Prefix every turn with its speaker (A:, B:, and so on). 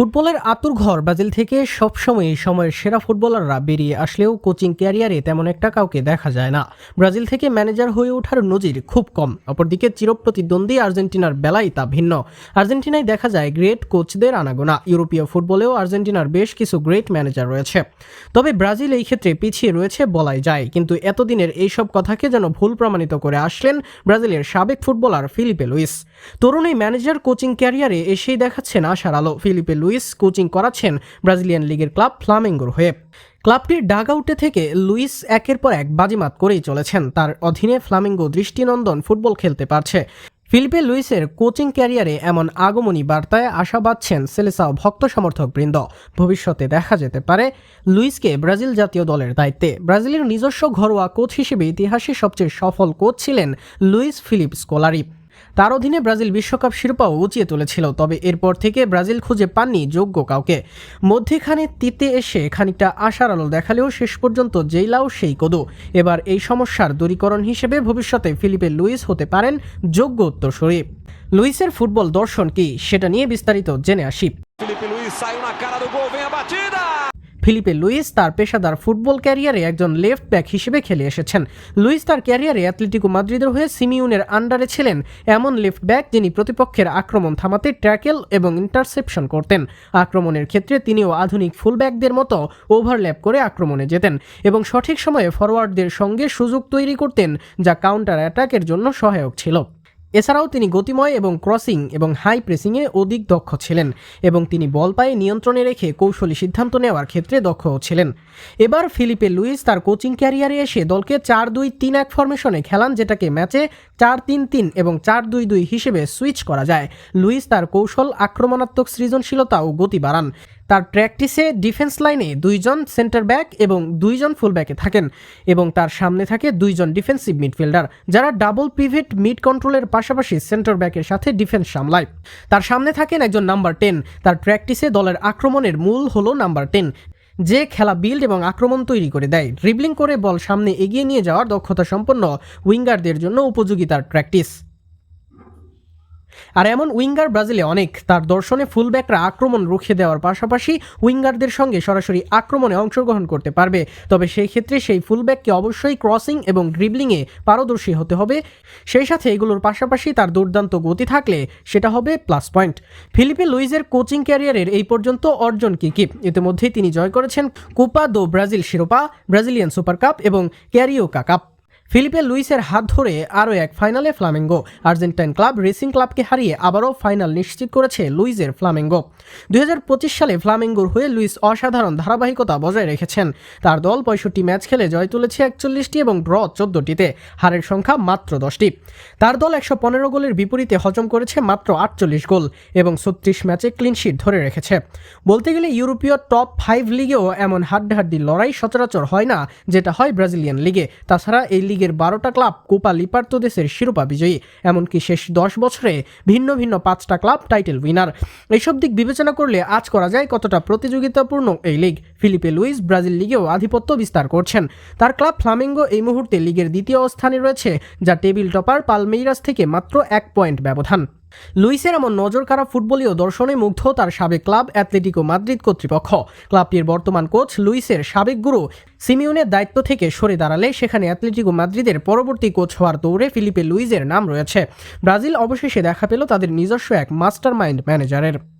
A: ফুটবলের আতুর ঘর ব্রাজিল থেকে সবসময় সময়ের সেরা ফুটবলাররা বেরিয়ে আসলেও কোচিং ক্যারিয়ারে তেমন একটা কাউকে দেখা যায় না। ব্রাজিল থেকে ম্যানেজার হয়ে ওঠার নজির খুব কম। অপরদিকে চিরপ্রতিদ্বন্দ্বী আর্জেন্টিনার বেলায় তা ভিন্ন। আর্জেন্টিনায় দেখা যায় গ্রেট কোচদের আনাগোনা। ইউরোপীয় ফুটবলেও আর্জেন্টিনার বেশ কিছু গ্রেট ম্যানেজার রয়েছে। তবে ব্রাজিল এই ক্ষেত্রে পিছিয়ে রয়েছে বলাই যায়। কিন্তু এতদিনের এইসব কথাকে যেন ভুল প্রমাণিত করে আসলেন ব্রাজিলের সাবেক ফুটবলার ফিলিপে লুইস। তরুণ এই ম্যানেজার কোচিং ক্যারিয়ারে এসেই দেখাচ্ছেন আশার আলো। ফিলিপে লুইস কোচিং করাচ্ছেন ব্রাজিলিয়ান লিগের ক্লাব ফ্লামেঙ্গোর হয়ে। ক্লাবটির ডাগ আউটে থেকে লুইস একের পর এক বাজিমাত করেই চলেছেন। তার অধীনে ফ্লামিঙ্গো দৃষ্টিনন্দন ফুটবল খেলতে পারছে। ফিলিপে লুইসের কোচিং ক্যারিয়ারে এমন আগমনী বার্তায় আশা বাঁধছেন সেলেসাও ভক্ত সমর্থক বৃন্দ ভবিষ্যতে দেখা যেতে পারে লুইসকে ব্রাজিল জাতীয় দলের দায়িত্বে। ব্রাজিলের নিজস্ব ঘরোয়া কোচ হিসেবে ইতিহাসে সবচেয়ে সফল কোচ ছিলেন লুইস ফিলিপ স্কোলারি। তার অধীনে ব্রাজিল বিশ্বকাপ শিরোপাও উঁচিয়ে তুলেছিল তবে এরপর থেকে ব্রাজিল খুঁজে পাননি যোগ্য কাউকে। মধ্যেখানে তিতে এসে খানিকটা আশার আলো দেখালেও শেষ পর্যন্ত যেই লাউ সেই কদু। এবার এই সমস্যার দূরীকরণ হিসেবে ভবিষ্যতে ফিলিপে লুইস হতে পারেন যোগ্য উত্তরসূরি। লুইসের ফুটবল দর্শন কি সেটা নিয়ে বিস্তারিত জেনে আসি।
B: Felipe Luiz saiu na cara do gol, vem a batida!
A: Filipe Luis তার পেশাদার ফুটবল ক্যারিয়ারে একজন লেফট ব্যাক হিসেবে খেলে এসেছেন। লুইস তার ক্যারিয়ারে অ্যাথলেটিকো মাদ্রিদের হয়ে সিমিউনের আন্ডারে ছিলেন, এমন লেফট ব্যাক যিনি প্রতিপক্ষের আক্রমণ থামাতে ট্র্যাকেল এবং ইন্টারসেপশন করতেন। আক্রমণের ক্ষেত্রে তিনিও আধুনিক ফুলব্যাকদের মতো ওভারল্যাপ করে আক্রমণে যেতেন এবং সঠিক সময়ে ফরওয়ার্ডদের সঙ্গে সুযোগ তৈরি করতেন, যা কাউন্টার অ্যাটাকের জন্য সহায়ক ছিল। এছাড়াও তিনি গতিময় এবং ক্রসিং এবং হাই প্রেসিংয়ে অধিক দক্ষ ছিলেন এবং তিনি বল পায়ে নিয়ন্ত্রণে রেখে কৌশলী সিদ্ধান্ত নেওয়ার ক্ষেত্রে দক্ষ ছিলেন। এবার ফিলিপে লুইস তার কোচিং ক্যারিয়ারে এসে দলকে চার দুই তিন এক ফরমেশনে খেলান যেটাকে ম্যাচে চার তিন তিন এবং চার দুই দুই হিসেবে সুইচ করা যায়। লুইস তার কৌশল, আক্রমণাত্মক সৃজনশীলতা ও গতি বাড়ান। তার প্র্যাকটিসে ডিফেন্স লাইনে দুইজন সেন্টার ব্যাক এবং দুইজন ফুলব্যাকে থাকেন এবং তার সামনে থাকে দুইজন ডিফেন্সিভ মিডফিল্ডার যারা ডাবল পিভেট মিড কন্ট্রোলের পাশাপাশি সেন্টার ব্যাকের সাথে ডিফেন্স সামলায়। তার সামনে থাকেন একজন নাম্বার টেন তার প্র্যাকটিসে দলের আক্রমণের মূল হলো নাম্বার টেন যে খেলা বিল্ড এবং আক্রমণ তৈরি করে দেয়। ড্রিবলিং করে বল সামনে এগিয়ে নিয়ে যাওয়ার দক্ষতা সম্পন্ন উইঙ্গারদের জন্য উপযোগী তার প্র্যাকটিস আর এমন উইঙ্গার ব্রাজিলে অনেক, তার দর্শনে ফুলব্যাকরা আক্রমণ রুখে দেওয়ার পাশাপাশি উইঙ্গারদের সঙ্গে সরাসরি আক্রমণে অংশগ্রহণ করতে পারবে। তবে সেই ক্ষেত্রে সেই ফুলব্যাককে অবশ্যই ক্রসিং এবং ড্রিবলিংয়ে পারদর্শী হতে হবে। সেই সাথে এগুলোর পাশাপাশি তার দুর্দান্ত গতি থাকলে সেটা হবে প্লাস পয়েন্ট ফিলিপে লুইজের কোচিং ক্যারিয়ারের এই পর্যন্ত অর্জন কি কি? ইতিমধ্যেই তিনি জয় করেছেন কোপা দো ব্রাজিল শিরোপা, ব্রাজিলিয়ান সুপার কাপ এবং ক্যারিওকা কাপ। ফিলিপে লুইসের হাত ধরে আরও এক ফাইনালে ফ্লামেঙ্গো। আর্জেন্টাইন ক্লাব রেসিং ক্লাবকে হারিয়ে আবারও ফাইনাল নিশ্চিত করেছে লুইজের ফ্লামেঙ্গো। দুই সালে ফ্লামেঙ্গোর হয়ে লুইস অসাধারণ ধারাবাহিকতা বজায় রেখেছেন। তার দল পঁয়ষট্টি ম্যাচ খেলে জয় তুলেছে একচল্লিশটি এবং ড্র চোদ্দটিতে। হারের সংখ্যা মাত্র দশটি। তার দল একশো পনেরো গোলের বিপরীতে হজম করেছে মাত্র আটচল্লিশ গোল এবং ছত্রিশ ম্যাচে ক্লিনশিট ধরে রেখেছে। বলতে গেলে ইউরোপীয় টপ ফাইভ লিগেও এমন হাড্ডাহাড্ডি লড়াই সচরাচর হয় না, যেটা হয় ব্রাজিলিয়ান লিগে। তাছাড়া এই লিগের বারোটা ক্লাব কোপা লিপার্তোদেশের শিরোপা বিজয়ী, এমনকি শেষ দশ বছরে ভিন্ন ভিন্ন পাঁচটা ক্লাব টাইটেল উইনার। এইসব দিক বিবেচনা করলে আজ করা যায় কতটা প্রতিযোগিতাপূর্ণ এই লিগ। ফিলিপে লুইস ব্রাজিল লিগেও আধিপত্য বিস্তার করছেন। তার ক্লাব ফ্লামিঙ্গো এই মুহূর্তে লিগের দ্বিতীয় স্থানে রয়েছে, যা টেবিল টপার পালমেইরাস থেকে মাত্র এক পয়েন্ট ব্যবধান। লুইসের এমন নজর খারাপ ফুটবলীয় দর্শনে মুগ্ধ তার সাবেক ক্লাব অ্যাথলেটিকো মাদ্রিদ কর্তৃপক্ষ। ক্লাবটির বর্তমান কোচ লুইসের সাবেক গুরু সিমিউনের দায়িত্ব থেকে সরে দাঁড়ালে সেখানে অ্যাথলেটিকো মাদ্রিদের পরবর্তী কোচ হওয়ার দৌড়ে ফিলিপে লুইজের নাম রয়েছে। ব্রাজিল অবশেষে দেখা পেল তাদের নিজস্ব এক মাস্টার মাইন্ড ম্যানেজারের।